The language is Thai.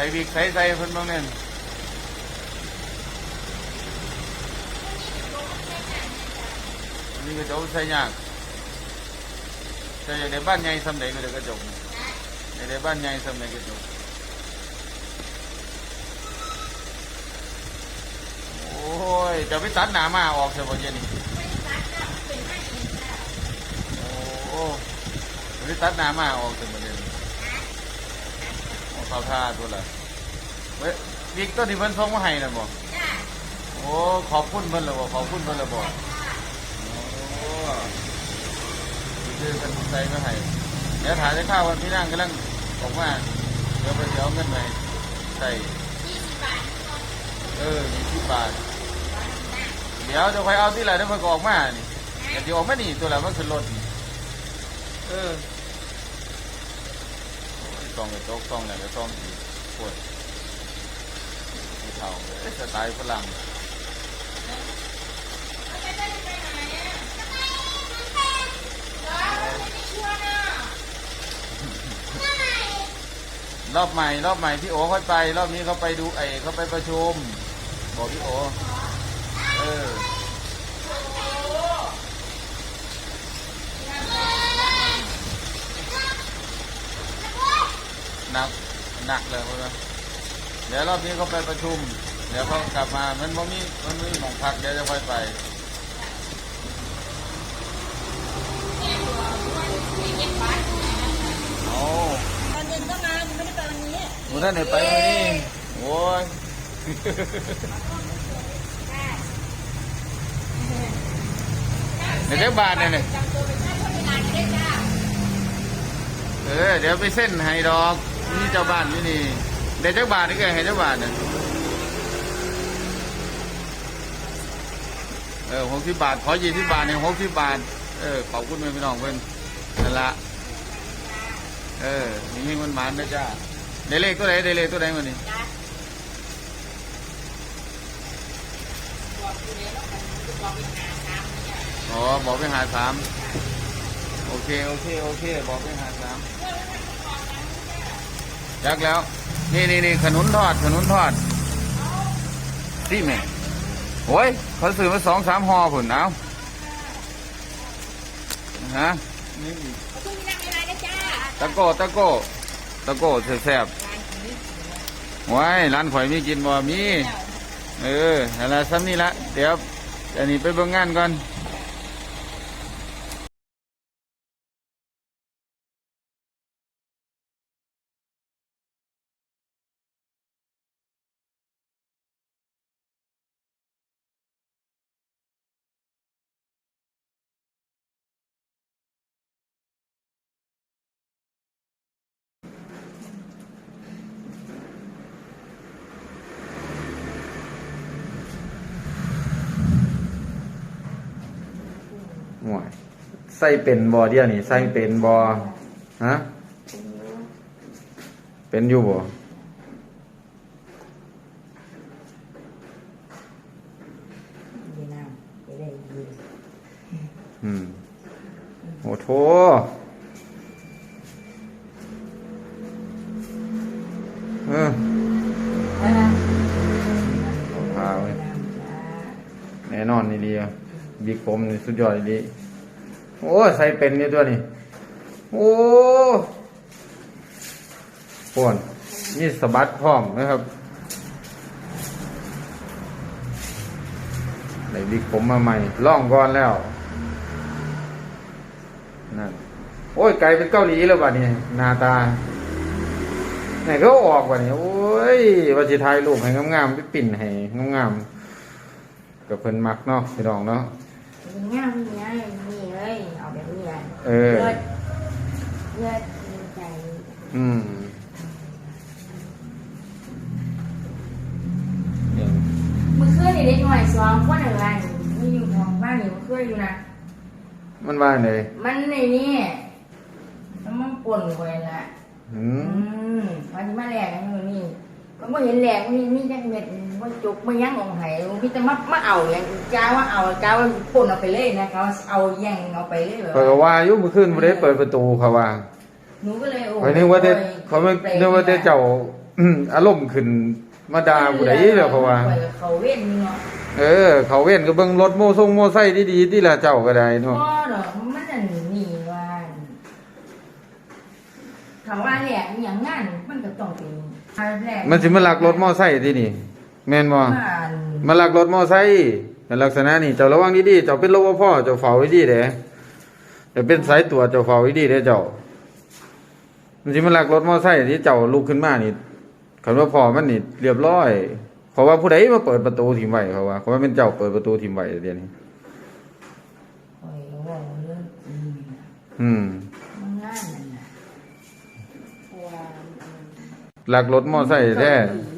ส่วิกใส่ใส่เพิ่นบ้างเนี่ยนี่กระจกใส่ยากใส่ในบ้านใหญ่สำเร็จก็ได้กระจกในบ้านใหญ่สำเร็จกระจกโอ้ยจะไปตัดหนามาออกเสียบ่เย็นนี่โอ้จะไปตัดหนามาออกเสียบ่เย็น เอาเข้าท่าตัวละเว้ยวิกตัวที่เพิ่นส่งมาให้นะบ่จ้าโอ้ขอบคุณเพิ่นและบ่ขอบคุณเพิ่นและบ่โอ้คือกันใจมาให้เดี๋ยวถ่ายได้ข้าววันพี่นั่งกำลังบอกว่าเดี๋ยวไปเดี๋ยวเอาเงินไปใส่ยี่สิบบาทเออยี่สิบบาท เดี๋ยวจะไปเอาที่ไหนเดี๋ยวมันก็ออกมานี่เดี๋ยวออกมานี่ตัวละมันขึ้นรถนี่เออโอ้ย ซองกระจกซองไหนก็ซองอีกปวดที่เท่าเอ้ยสไตล์ฝรั่งแล้วจะได้ไปไหนอะจะไปเหรอไม่ชัวร์นะรอบใหม่รอบใหม่พี่โอค่อยไป รอบนี้เขาไปดูไอเขาไปประชุมบอกพี่โอ เออ หนักหนักเลยนะเดี๋ยวรอบนี้เขาไปประชุม เดี๋ยวเขากลับมามันบ่มีมันไม่มีหมองพักเดี๋ยวจะค่อยไปโอ้ตอนเย็นก็มาไม่ได้ไปวันนี้หมูท่านไหนไปวันนี้โอ้ยในเจ้าบาทเนี่ยเนี่ยจำตัวเป็นข้าราชการได้จ้าเออเดี๋ยวไปเส้นให้ดอก นี่เจ้าบ้านอยู่นี่เดี๋ยวเจ้าบ้าทนี่แกให้เจ้าบ้าทเนี่ยเออหกสิบบาท ขอยี่สิบบาทเนี่ยหกสิบบาท เออขอบคุณแม่พี่น้องเพื่อนนั่นละเออมีให้มันหมันนะจ้าเดเลขตัวไหนเดเลขตัวไหนวันนี้จ้าบอกอยู่เลยแล้วกันบอกไปหาสามเนี่ยอ๋อ บอกไปหาสามโอเค โอเค โอเค บอกไปหาสาม ยักแล้ว นี่นี่นี่ขนุนทอด ขนุนทอดที่แม่โอ้ยเขาซื้อมาสองสามห่อผุนเอาฮะนี่ขอบคุณที่นั่งในร้านนะจ้าตะโก้ตะโก้ตะโก้แซ่บร้านนี้ๆไว้ร้านข่อยมีกินบ่มี เอออะไรซ้ำนี่ละ เดี๋ยวอันนี้ไปเบิ่งงานก่อน ห่วยใส่เป็นบอเดียวนี่ใส่เป็นบอฮะเป็นอยู่บ่ดีนะไปได้ดีอืมโอ้โถเอออ่าเอาพาไว้แน่นอนนี่ดีอะ บิ๊กผมนี่สุดยอดดีโอ้ใส่เป็นนี่ตัวนี้โอ้ปวนนี่สะบัดพร้อมนะครับได้บิ๊กผมมาใหม่ล่องก่อนแล้วนั่นโอ้ยไกลเป็นเกาหลีแล้วบัดนี้นาตาไหนก็ออกบัดนี้โอ้ยว่าสิถ่ายรูปให้งามๆไปปิ่นให้งามๆกับเพิ่นมักเนาะพี่น้องเนาะ ง่ายง่ายนี่เลยเอาแบบนี้เลยเออ เลือดเลือดดีใจอืมเนี่ยเมื่อคืนนี่เด็กหน่อยสองคนอะไรมีอยู่ห้องบ้านอยู่เมื่อคืนอยู่นะมันว่าไงมันในนี่แล้วมันป่นไว้ละอือืมมวันนี้มาแหลกนี่นี่ มันก็เห็นแหลกนี่นี่จักเม็ดมันจุกมันยังองไห้พี่จะมามาเอาอย่างจ้าว่าเอาจ้าว่าป่นเอาไปเลยนะเขาเอาแย่งเอาไปเลยเหรอเปิดก็ว่าอยู่เมื่อคืนบ่ได้เปิดประตูเขาว่าหนูก็เลยโอ้ไอ้นึกว่าแต่เขาไม่นึกว่าแต่เจ้าอืมอารมณ์ขึ้นมาด่าผู้ใดแล้วเพราะว่าปล่อยกับเขาเว้นเนาะเออ เขาเว้นก็เบิ่งรถโมทรงโมไซค์ดีๆที่ละเจ้าก็ได้พ่เนาะอเนาะมันนั่นนี่ว่าถามว่าแหลกอหย่างงั้นมันก็ต้องเป็นอันแรก มันสิมาลักรถมอไซค์ที่นี่แม่นบ่มันมาลักรถมอไซค์ในลักษณะนี้เจ้าระวังดีๆเจ้าเป็นรปภเจ้าเฝ้าไว้ดีเด้แต่เป็นสายตรวจเจ้าเฝ้าไว้ดีเด้เจ้า มันสิมาลักรถมอไซค์ที่เจ้าลุกขึ้นมานี่คันว่าพอมันนี่เรียบร้อยเพราะว่าผู้ใดมาเปิดประตูถิ่มไว้เขาว่าเพราะว่าเป็นเจ้าเปิดประตูถิ่มไว้เดี๋ยวนี้ปล่อยก็ว่าเรื่องจริงน่ะอืม มัน ง่ายนั่นน่ะเพราะว่าลักรถมอไซค์แท้เกาหลี